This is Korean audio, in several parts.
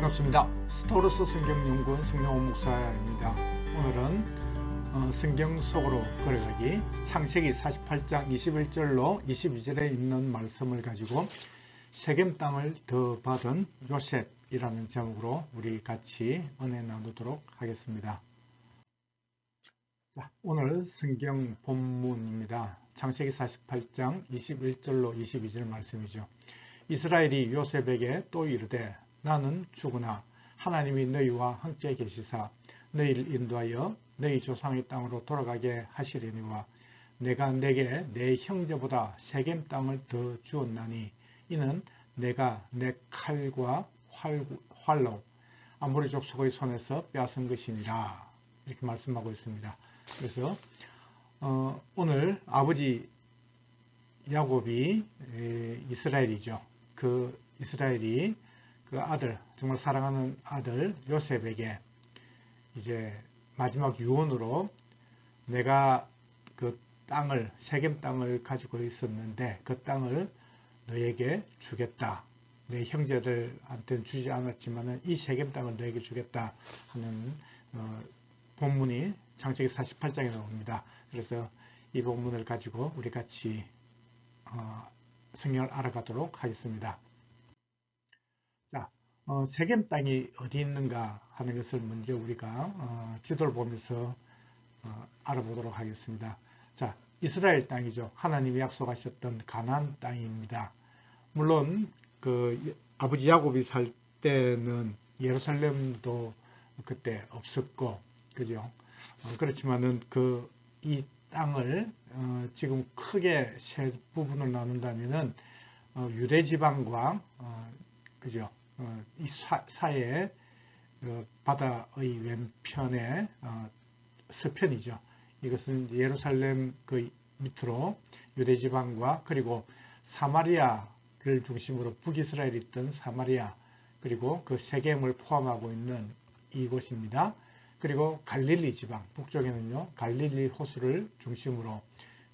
반갑습니다. 스토르스 성경연구원 성령호 목사입니다. 오늘은 어, 성경 속으로 걸어가기 창세기 48장 21절로 22절에 있는 말씀을 가지고 세겜 땅을 더 받은 요셉이라는 제목으로 우리 같이 은혜 나누도록 하겠습니다. 자, 오늘 성경 본문입니다. 창세기 48장 21절로 22절 말씀이죠. 이스라엘이 요셉에게 또 이르되 나는 죽으나 하나님이 너희와 함께 계시사 너희를 인도하여 너희 조상의 땅으로 돌아가게 하시려니와 내가 내게 내 형제보다 세겜 땅을 더 주었나니 이는 내가 내 칼과 활, 활로 아모리 족속의 손에서 빼앗은 것이니라 이렇게 말씀하고 있습니다. 그래서 어, 오늘 아버지 야곱이 이스라엘이죠. 그 이스라엘이 그 아들 정말 사랑하는 아들 요셉에게 이제 마지막 유언으로 내가 그 땅을 세겜 땅을 가지고 있었는데 그 땅을 너에게 주겠다. 내 형제들한테는 주지 않았지만 이 세겜 땅을 너에게 주겠다 하는 어, 본문이 창세기 48장에 나옵니다. 그래서 이 본문을 가지고 우리 같이 어, 성경을 알아가도록 하겠습니다. 자, 어, 세겜 땅이 어디 있는가 하는 것을 먼저 우리가 어, 지도를 보면서 어, 알아보도록 하겠습니다. 자, 이스라엘 땅이죠. 하나님이 약속하셨던 가나안 땅입니다. 물론 그 아버지 야곱이 살 때는 예루살렘도 그때 없었고, 그죠? 어, 그렇지만은 그 이 땅을 어, 지금 크게 세 부분을 나눈다면은 어, 유대 지방과 어, 그죠? 어, 이 사, 사이에 어, 바다의 왼편에 어, 서편이죠. 이것은 예루살렘 그 밑으로 유대 지방과 그리고 사마리아를 중심으로 북이스라엘이 있던 사마리아 그리고 그 세겜을 포함하고 있는 이곳입니다. 그리고 갈릴리 지방 북쪽에는요 갈릴리 호수를 중심으로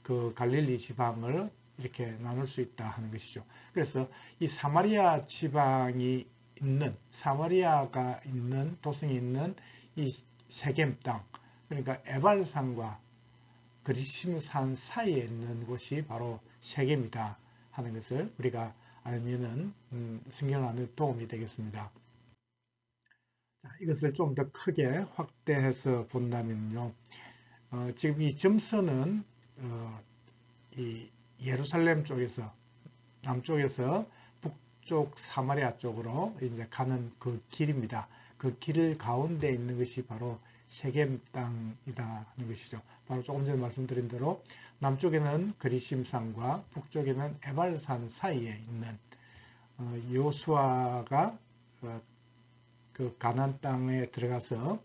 그 갈릴리 지방을 이렇게 나눌 수 있다 하는 것이죠. 그래서 이 사마리아 지방이 있는 사마리아가 있는 도성이 있는 이 세겜 땅 그러니까 에발산과 그리심산 사이에 있는 곳이 바로 세겜이다 하는 것을 우리가 알면은 음, 성경을 하는 도움이 되겠습니다. 자, 이것을 좀 더 크게 확대해서 본다면요. 어, 지금 이 점선은 어, 이 예루살렘 쪽에서 남쪽에서 북쪽 사마리아 쪽으로 이제 가는 그 길입니다. 그 길 가운데 있는 것이 바로 세겜 땅이다 하는 것이죠. 바로 조금 전에 말씀드린 대로 남쪽에는 그리심산과 북쪽에는 에발산 사이에 있는 어, 요수아가 어, 그 가난 땅에 들어가서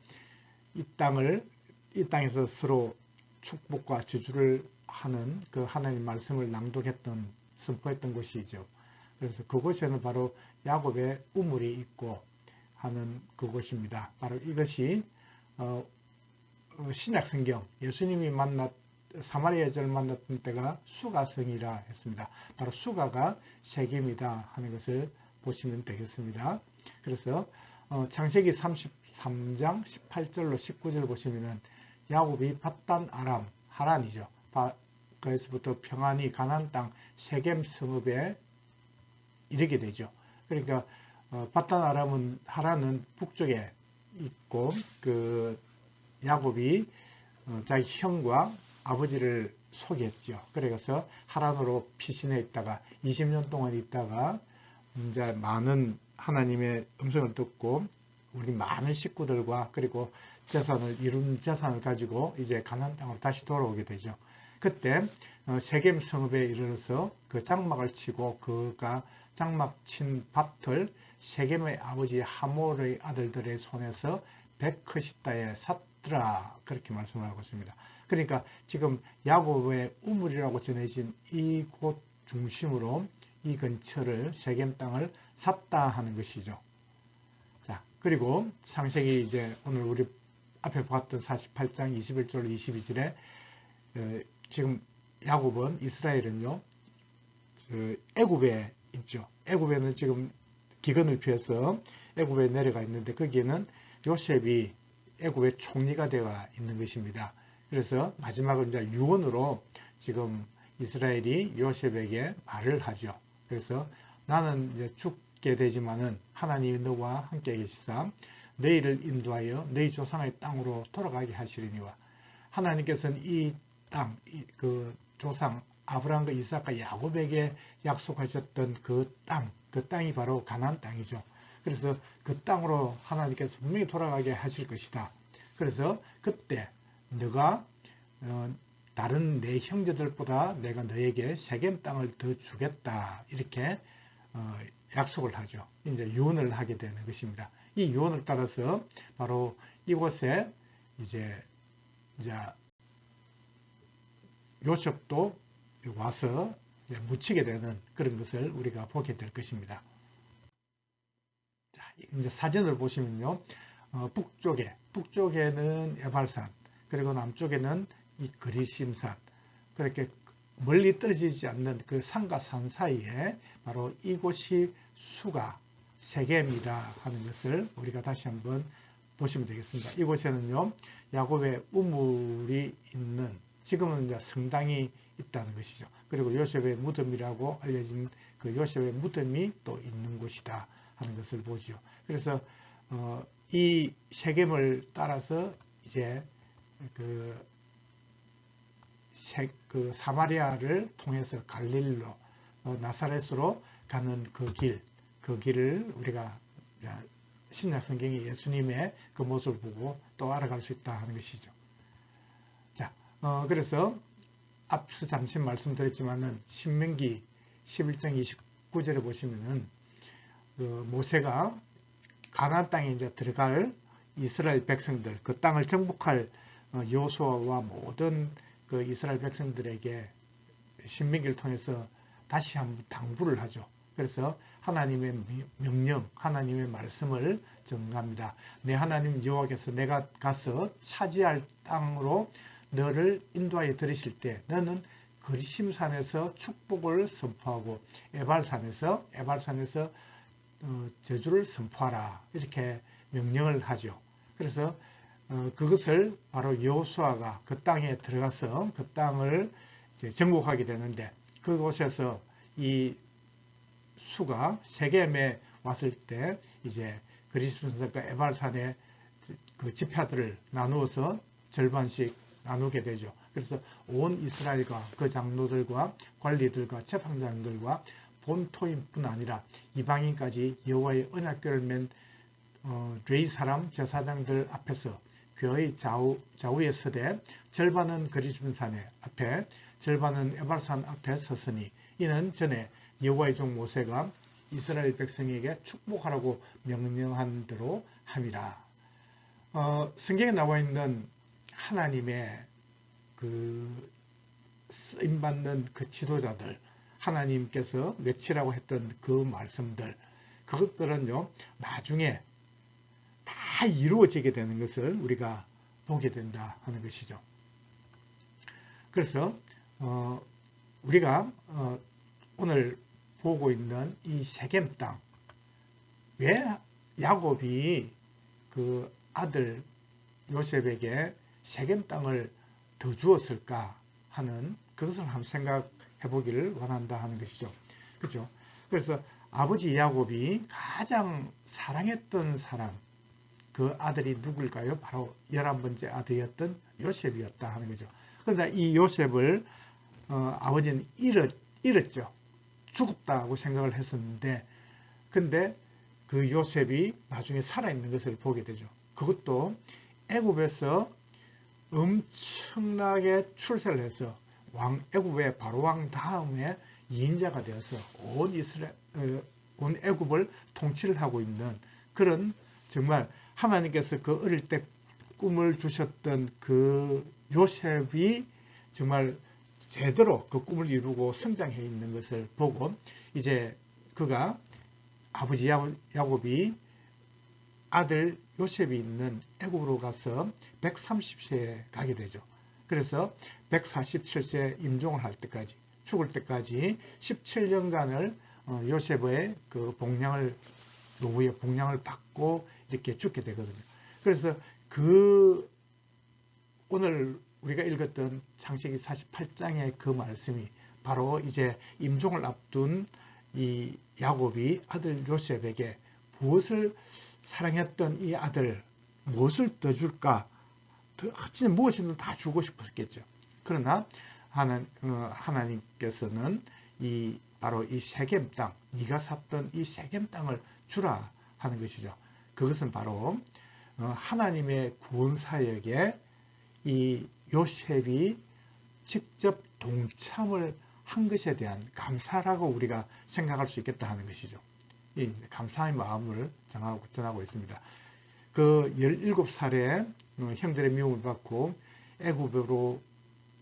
이 땅을 이 땅에서 서로 축복과 저주를 하는 그 하나님 말씀을 낭독했던 선포했던 곳이죠. 그래서 그곳에는 바로 야곱의 우물이 있고 하는 그곳입니다. 바로 이것이 어, 어 신약 성경 예수님이 만났 사마리아 여자를 만났던 때가 수가성이라 했습니다. 바로 수가가 세겜이다 하는 것을 보시면 되겠습니다. 그래서 어, 창세기 33장 18절로 19절 보시면은 야곱이 바단 아람 하란이죠. 그에서부터 평안히 가난 땅 세겜 성읍에 이르게 되죠. 그러니까 어, 바단 아람은 하란은 북쪽에 있고 그 야곱이 어, 자기 형과 아버지를 속였죠. 그래서 하란으로 피신해 있다가 20년 동안 있다가 이제 많은 하나님의 음성을 듣고 우리 많은 식구들과 그리고 재산을 이룬 재산을 가지고 이제 가나안 땅으로 다시 돌아오게 되죠. 그때 어, 세겜 성읍에 이르러서 그 장막을 치고 그가 장막 친 밭을 세겜의 아버지 하몰의 아들들의 손에서 베크시다에 샀더라 그렇게 말씀을 하고 있습니다. 그러니까 지금 야곱의 우물이라고 전해진 이곳 중심으로 이 근처를 세겜 땅을 샀다 하는 것이죠. 자, 그리고 창세기 이제 오늘 우리 앞에 보았던 48장 21절 22절에 어, 지금 야곱은 이스라엘은요. 애굽에 있죠. 애굽에는 지금 기근을 피해서 애굽에 내려가 있는데 거기에는 요셉이 애굽의 총리가 되어 있는 것입니다. 그래서 마지막은 이제 유언으로 지금 이스라엘이 요셉에게 말을 하죠. 그래서 나는 이제 죽게 되지만은 하나님이 너와 함께 계시사 너희를 인도하여 너희 조상의 땅으로 돌아가게 하시리니와 하나님께서는 이 땅, 그 조상 아브라함과 이삭과 야곱에게 약속하셨던 그 땅, 그 땅이 바로 가나안 땅이죠. 그래서 그 땅으로 하나님께서 분명히 돌아가게 하실 것이다. 그래서 그때 너가 어, 다른 내 형제들보다 내가 너에게 세겜 땅을 더 주겠다 이렇게 어, 약속을 하죠. 이제 유언을 하게 되는 것입니다. 이 유언을 따라서 바로 이곳에 이제 이제 요셉도 와서 묻히게 되는 그런 것을 우리가 보게 될 것입니다. 자, 이제 사진을 보시면요. 어, 북쪽에, 북쪽에는 에발산, 그리고 남쪽에는 이 그리심산, 그렇게 멀리 떨어지지 않는 그 산과 산 사이에 바로 이곳이 수가 세겜이라 하는 것을 우리가 다시 한번 보시면 되겠습니다. 이곳에는요, 야곱의 우물이 있는 지금은 이제 성당이 있다는 것이죠. 그리고 요셉의 무덤이라고 알려진 그 요셉의 무덤이 또 있는 곳이다 하는 것을 보죠. 그래서 어, 이 세겜을 따라서 이제 그, 세, 그 사마리아를 통해서 갈릴로 어, 나사렛으로 가는 그 길, 그 길을 우리가 신약 성경의 예수님의 그 모습을 보고 또 알아갈 수 있다 하는 것이죠. 자, 어, 그래서 앞서 잠시 말씀드렸지만은 신명기 11장 29절에 보시면은 그 모세가 가나안 땅에 이제 들어갈 이스라엘 백성들 그 땅을 정복할 어, 요수아와 모든 그 이스라엘 백성들에게 신명기를 통해서 다시 한번 당부를 하죠. 그래서 하나님의 명령, 하나님의 말씀을 전합니다. 내 하나님 여호와께서 내가 가서 차지할 땅으로 너를 인도하여 들으실 때 너는 그리심산에서 축복을 선포하고 에발산에서 에발산에서 어, 저주를 선포하라 이렇게 명령을 하죠. 그래서 어, 그것을 바로 여호수아가 그 땅에 들어가서 그 땅을 정복하게 되는데 그곳에서 이 수가 세겜에 왔을 때 이제 그리스도산과 에발산의 그 지파들을 나누어서 절반씩 나누게 되죠. 그래서 온 이스라엘과 그 장로들과 관리들과 재판장들과 본토인뿐 아니라 이방인까지 여호와의 언약궤를 맨 어, 레이 사람 제사장들 앞에서 그의 좌우, 좌우에 서대 절반은 그리스도산의 앞에 절반은 에발산 앞에 섰으니 이는 전에 여호와의 종 모세가 이스라엘 백성에게 축복하라고 명령한 대로 함이라. 어, 성경에 나와 있는 하나님의 그 쓰임받는 그 지도자들, 하나님께서 맺히라고 했던 그 말씀들, 그것들은요, 나중에 다 이루어지게 되는 것을 우리가 보게 된다 하는 것이죠. 그래서, 어, 우리가, 어, 오늘 보고 있는 이 세겜 땅, 왜 야곱이 그 아들 요셉에게 세겜 땅을 더 주었을까 하는 그것을 한번 생각해 보기를 원한다 하는 것이죠. 그죠? 그래서 아버지 야곱이 가장 사랑했던 사람, 그 아들이 누굴까요? 바로 열한 번째 아들이었던 요셉이었다 하는 거죠. 그런데 이 요셉을 어, 아버지는 잃었, 잃었죠. 죽었다고 생각을 했었는데 근데 그 요셉이 나중에 살아있는 것을 보게 되죠. 그것도 애굽에서 엄청나게 출세를 해서 왕 애굽의 바로 왕 다음에 2인자가 되어서 온 이스라엘 어, 온 애굽을 통치를 하고 있는 그런 정말 하나님께서 그 어릴 때 꿈을 주셨던 그 요셉이 정말 제대로 그 꿈을 이루고 성장해 있는 것을 보고 이제 그가 아버지 야곱이 아들 요셉이 있는 애굽으로 가서 130세에 가게 되죠. 그래서 147세 임종을 할 때까지 죽을 때까지 17년간을 어, 요셉의 그 복량을 노후의 복량을 받고 이렇게 죽게 되거든요. 그래서 그 오늘 우리가 읽었던 창세기 48장의 그 말씀이 바로 이제 임종을 앞둔 이 야곱이 아들 요셉에게 무엇을 사랑했던 이 아들 무엇을 더 줄까? 진짜 무엇이든 다 주고 싶었겠죠. 그러나 하나, 어, 하나님께서는 이 바로 이 세겜 땅, 네가 샀던 이 세겜 땅을 주라 하는 것이죠. 그것은 바로 어, 하나님의 구원 사역에 이 요셉이 직접 동참을 한 것에 대한 감사라고 우리가 생각할 수 있겠다 하는 것이죠. 이 감사의 마음을 전하고, 전하고 있습니다. 그 17살에 어, 형들의 미움을 받고 애굽으로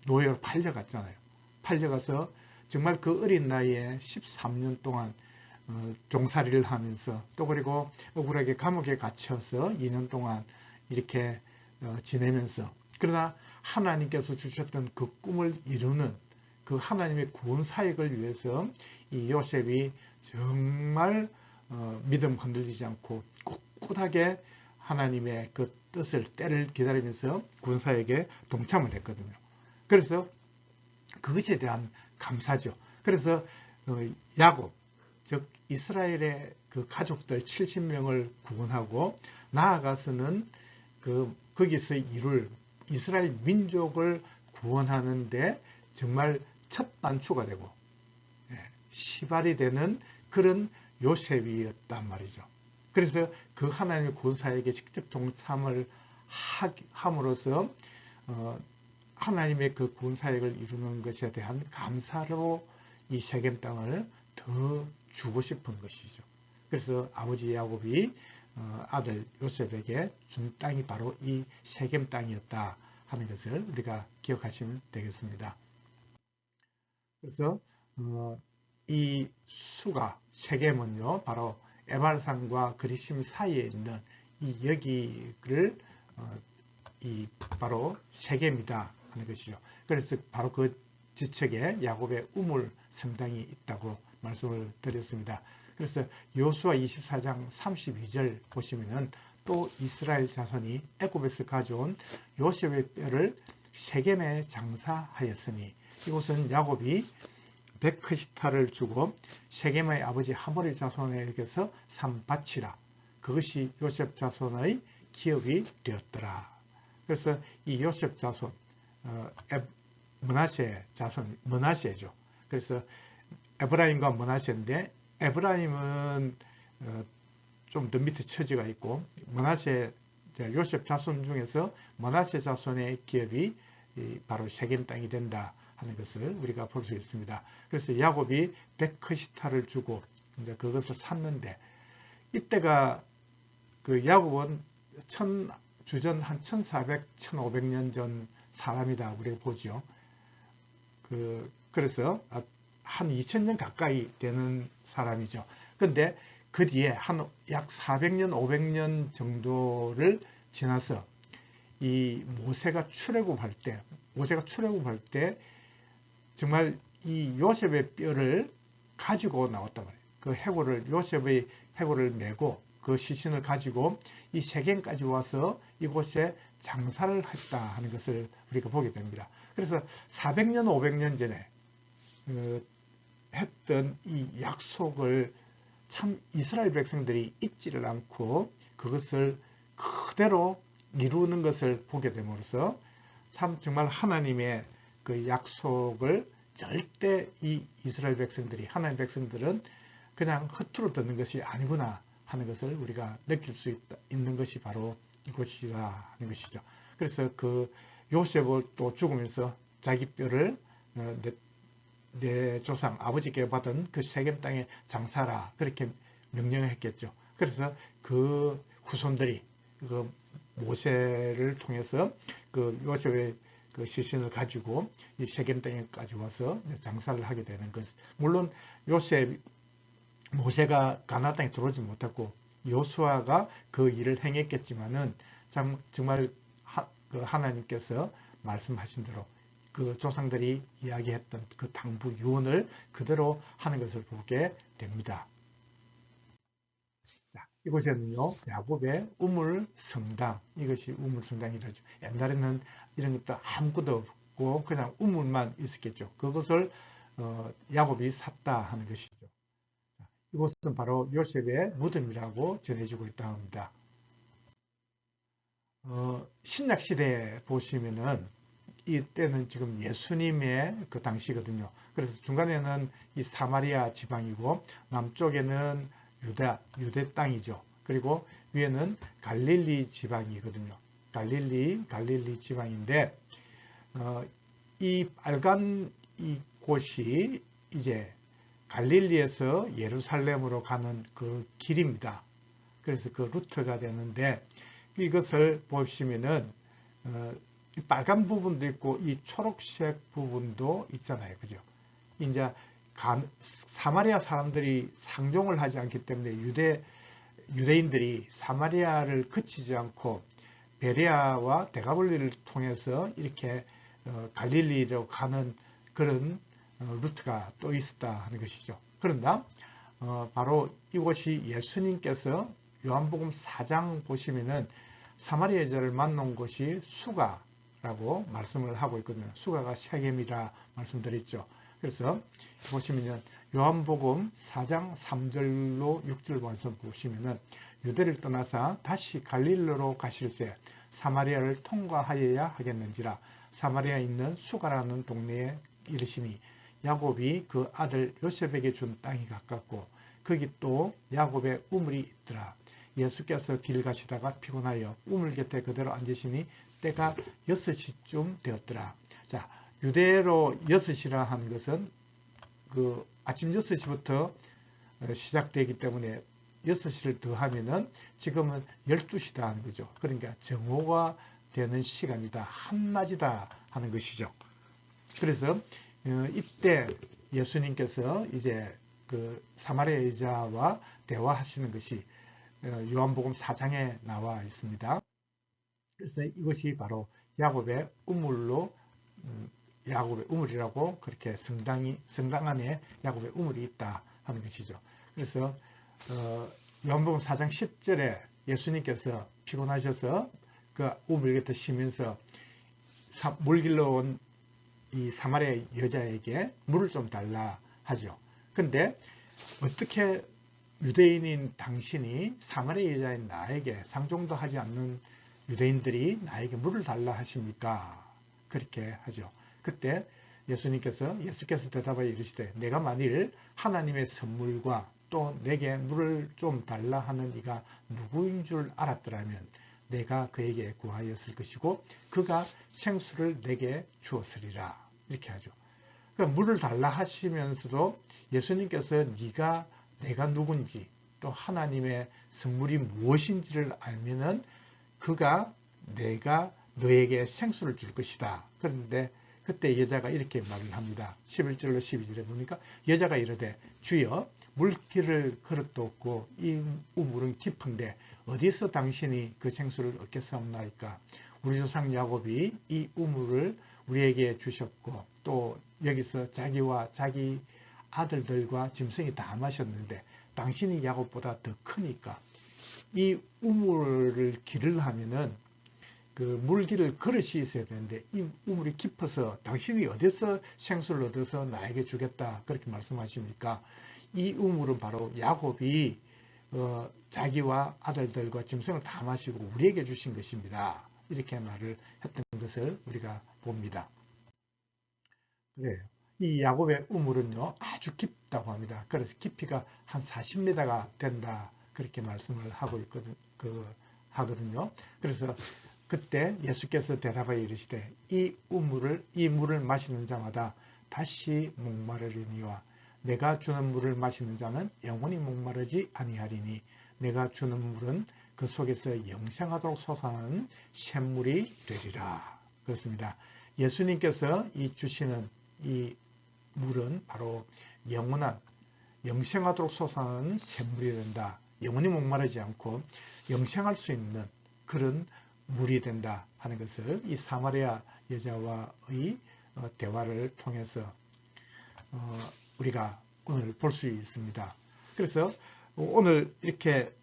노예로 팔려갔잖아요. 팔려가서 정말 그 어린 나이에 13년 동안 어, 종살이를 하면서 또 그리고 억울하게 감옥에 갇혀서 2년 동안 이렇게 어, 지내면서 그러나 하나님께서 주셨던 그 꿈을 이루는 그 하나님의 구원 사역을 위해서 이 요셉이 정말 어, 믿음 흔들리지 않고 꿋꿋하게 하나님의 그 뜻을 때를 기다리면서 군사에게 동참을 했거든요. 그래서 그것에 대한 감사죠. 그래서 어, 야곱 즉 이스라엘의 그 가족들 70명을 구원하고 나아가서는 그 거기서 이룰 이스라엘 민족을 구원하는데 정말 첫 단추가 되고 예, 시발이 되는 그런 요셉이었단 말이죠. 그래서 그 하나님의 구원사에게 직접 동참을 함으로써 어, 하나님의 그 구원사역을 이루는 것에 대한 감사로 이 세겜 땅을 더 주고 싶은 것이죠. 그래서 아버지 야곱이 어, 아들 요셉에게 준 땅이 바로 이 세겜 땅이었다 하는 것을 우리가 기억하시면 되겠습니다. 그래서 어, 이 수가 세겜은요 바로 에발산과 그리심 사이에 있는 이 여기를 어, 이 바로 세겜이다 하는 것이죠. 그래서 바로 그 지척에 야곱의 우물 성당이 있다고 말씀을 드렸습니다. 그래서 요수와 24장 32절 보시면은 또 이스라엘 자손이 애굽에서 가져온 요셉의 뼈를 세겜에 장사하였으니 이곳은 야곱이 베크시타를 주고 세겜의 아버지 하모리 자손에게서 삼바치라 그것이 요셉 자손의 기업이 되었더라. 그래서 이 요셉 자손 어, 문하세 자손 문하세죠. 그래서 에브라임과 문하세인데 에브라임은 어, 좀더 밑에 처지가 있고 문하세 요셉 자손 중에서 문하세 자손의 기업이 바로 세겜 땅이 된다 하는 것을 우리가 볼 수 있습니다. 그래서 야곱이 베크시타를 주고 이제 그것을 샀는데 이때가 그 야곱은 천, 주전 한 1400, 1500년 전 사람이다 우리가 보죠. 그, 그래서 한 2000년 가까이 되는 사람이죠. 근데 그 뒤에 한 약 400년, 500년 정도를 지나서 이 모세가 출애굽할 때, 모세가 출애굽할 때 정말 이 요셉의 뼈를 가지고 나왔단 말이에요. 그 해골을 요셉의 해골을 메고 그 시신을 가지고 이 세계까지 와서 이곳에 장사를 했다 하는 것을 우리가 보게 됩니다. 그래서 400년, 500년 전에 그 했던 이 약속을 참 이스라엘 백성들이 잊지를 않고 그것을 그대로 이루는 것을 보게 됨으로써 참 정말 하나님의 그 약속을 절대 이 이스라엘 백성들이 하나님 백성들은 그냥 허투루 듣는 것이 아니구나 하는 것을 우리가 느낄 수 있다, 있는 것이 바로 이것이다 하는 것이죠. 그래서 그 요셉을 또 죽으면서 자기 뼈를 어, 내, 내 조상 아버지께 받은 그 세겜 땅에 장사라 그렇게 명령을 했겠죠. 그래서 그 후손들이 그 모세를 통해서 그 요셉의 그 시신을 가지고 이 세겜 땅에까지 와서 장사를 하게 되는 것. 물론 요셉 모세가 가나 땅에 들어오지 못했고 요수아가 그 일을 행했겠지만은 참 정말 하, 그 하나님께서 말씀하신 대로 그 조상들이 이야기했던 그 당부 유언을 그대로 하는 것을 보게 됩니다. 자, 이곳에는요, 야곱의 우물 성당, 이것이 우물 성당이라죠. 옛날에는 이런 것도 아무것도 없고 그냥 우물만 있었겠죠. 그것을 어, 야곱이 샀다 하는 것이죠. 이곳은 바로 요셉의 무덤이라고 전해지고 있다 합니다. 어, 신약 시대에 보시면은 이때는 지금 예수님의 그 당시거든요. 그래서 중간에는 이 사마리아 지방이고 남쪽에는 유다, 유대 땅이죠. 그리고 위에는 갈릴리 지방이거든요. 갈릴리, 갈릴리 지방인데 어, 이 빨간 이 곳이 이제 갈릴리에서 예루살렘으로 가는 그 길입니다. 그래서 그 루트가 되는데 이것을 보시면은 어, 빨간 부분도 있고 이 초록색 부분도 있잖아요. 그죠? 이제 사마리아 사람들이 상종을 하지 않기 때문에 유대 유대인들이 사마리아를 그치지 않고 베레아와 데가볼리를 통해서 이렇게 어, 갈릴리로 가는 그런 어, 루트가 또 있었다 하는 것이죠. 그런다 어, 바로 이곳이 예수님께서 요한복음 4장 보시면은 사마리아 여자를 만난 곳이 수가라고 말씀을 하고 있거든요. 수가가 세겜이라 말씀드렸죠. 그래서 보시면은 요한복음 4장 3절로 6절 말씀 보시면은 유대를 떠나서 다시 갈릴로로 가실새 사마리아를 통과하여야 하겠는지라 사마리아에 있는 수가라는 동네에 이르시니 야곱이 그 아들 요셉에게 준 땅이 가깝고 거기 또 야곱의 우물이 있더라. 예수께서 길 가시다가 피곤하여 우물 곁에 그대로 앉으시니 때가 6시쯤 되었더라. 자, 유대로 6시라 하는 것은 그 아침 6시부터 시작되기 때문에 6시를 더하면은 지금은 12시다 하는 거죠. 그러니까 정오가 되는 시간이다. 한낮이다 하는 것이죠. 그래서 어, 이때 예수님께서 이제 그 사마리아 여자와 대화하시는 것이 어, 요한복음 4장에 나와 있습니다. 그래서 이것이 바로 야곱의 우물로 음, 야곱의 우물이라고 그렇게 성당이 성당 안에 야곱의 우물이 있다 하는 것이죠. 그래서 어, 요한복음 4장 10절에 예수님께서 피곤하셔서 그 우물 곁에 쉬면서 물 길러 온이 사마리아 여자에게 물을 좀 달라 하죠. 근데 어떻게 유대인인 당신이 사마리아 여자인 나에게 상종도 하지 않는 유대인들이 나에게 물을 달라 하십니까? 그렇게 하죠. 그때 예수님께서 예수께서 대답하여 이르시되 내가 만일 하나님의 선물과 또 내게 물을 좀 달라 하는 이가 누구인 줄 알았더라면 내가 그에게 구하였을 것이고 그가 생수를 내게 주었으리라 이렇게 하죠. 그러니까 물을 달라 하시면서도 예수님께서 네가 내가 누군지 또 하나님의 선물이 무엇인지를 알면은 그가 내가 너에게 생수를 줄 것이다. 그런데 그때 여자가 이렇게 말을 합니다. 11절로 12절에 보니까 여자가 이르되 주여 물길을 그릇도 없고 이 우물은 깊은데 어디서 당신이 그 생수를 얻겠사옵나이까 우리 조상 야곱이 이 우물을 우리에게 주셨고 또 여기서 자기와 자기 아들들과 짐승이 다 마셨는데 당신이 야곱보다 더 크니까 이 우물을 길을 하면은 그 물길을 그릇이 있어야 되는데 이 우물이 깊어서 당신이 어디서 생수를 얻어서 나에게 주겠다 그렇게 말씀하십니까? 이 우물은 바로 야곱이 어, 자기와 아들들과 짐승을 다 마시고 우리에게 주신 것입니다. 이렇게 말을 했던 것을 우리가 봅니다. 그래요. 이 야곱의 우물은요 아주 깊다고 합니다. 그래서 깊이가 한 40m가 된다 그렇게 말씀을 하고 있거든 그 하거든요. 그래서 그때 예수께서 대답하여 이르시되 이 우물을 이 물을 마시는 자마다 다시 목마르리니와 내가 주는 물을 마시는 자는 영원히 목마르지 아니하리니 내가 주는 물은 그 속에서 영생하도록 솟아나는 샘물이 되리라. 그렇습니다. 예수님께서 이 주시는 이 물은 바로 영원한 영생하도록 솟아나는 샘물이 된다. 영원히 목마르지 않고 영생할 수 있는 그런 물이 된다 하는 것을 이 사마리아 여자와의 어, 대화를 통해서 어, 우리가 오늘 볼 수 있습니다. 그래서 오늘 이렇게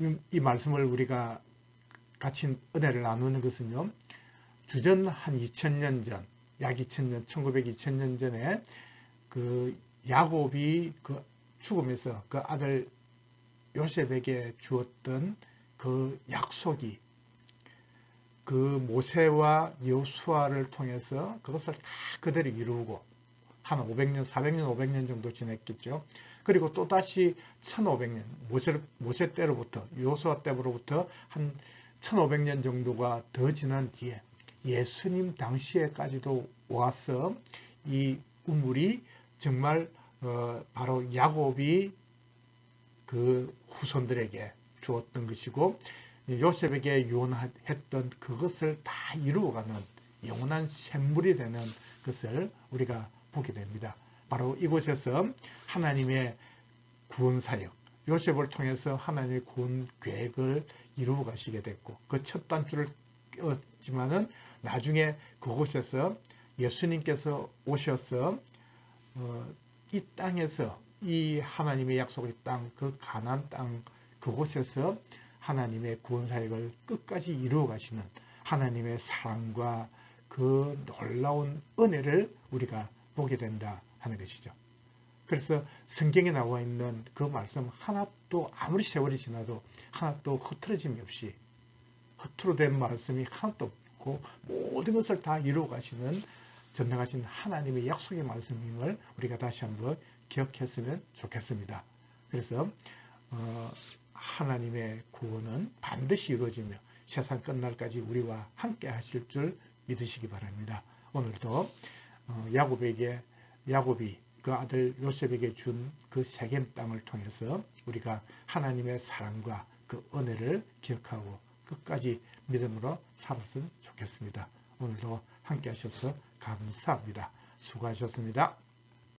이, 이 말씀을 우리가 같이 은혜를 나누는 것은요. 주전 한 2000년 전, 약 2000년, 1900, 2000년 전에 그 야곱이 그 죽으면서 그 아들 요셉에게 주었던 그 약속이 그 모세와 여수아를 통해서 그것을 다 그대로 이루고 한 500년, 400년, 500년 정도 지냈겠죠. 그리고 또다시 1500년, 모세, 모세 때로부터, 요수아 때로부터 한 1500년 정도가 더 지난 뒤에 예수님 당시에까지도 와서 이 우물이 정말 어, 바로 야곱이 그 후손들에게 주었던 것이고 요셉에게 유언했던 그것을 다 이루어가는 영원한 샘물이 되는 것을 우리가 보게 됩니다. 바로 이곳에서 하나님의 구원 사역, 요셉을 통해서 하나님의 구원 계획을 이루어 가시게 됐고 그 첫 단추를 꼈지만은 나중에 그곳에서 예수님께서 오셔서 어, 이 땅에서 이 하나님의 약속의 땅, 그 가난 땅 그곳에서 하나님의 구원 사역을 끝까지 이루어 가시는 하나님의 사랑과 그 놀라운 은혜를 우리가 보게 된다 하는 것이죠. 그래서 성경에 나와 있는 그 말씀 하나도 아무리 세월이 지나도 하나도 흐트러짐이 없이 허투루 된 말씀이 하나도 없고 모든 것을 다 이루어 가시는 전능하신 하나님의 약속의 말씀임을 우리가 다시 한번 기억했으면 좋겠습니다. 그래서 어, 하나님의 구원은 반드시 이루어지며 세상 끝날까지 우리와 함께 하실 줄 믿으시기 바랍니다. 오늘도 어, 야곱에게 야곱이 그 아들 요셉에게 준 그 세겜 땅을 통해서 우리가 하나님의 사랑과 그 은혜를 기억하고 끝까지 믿음으로 살았으면 좋겠습니다. 오늘도 함께 하셔서 감사합니다. 수고하셨습니다.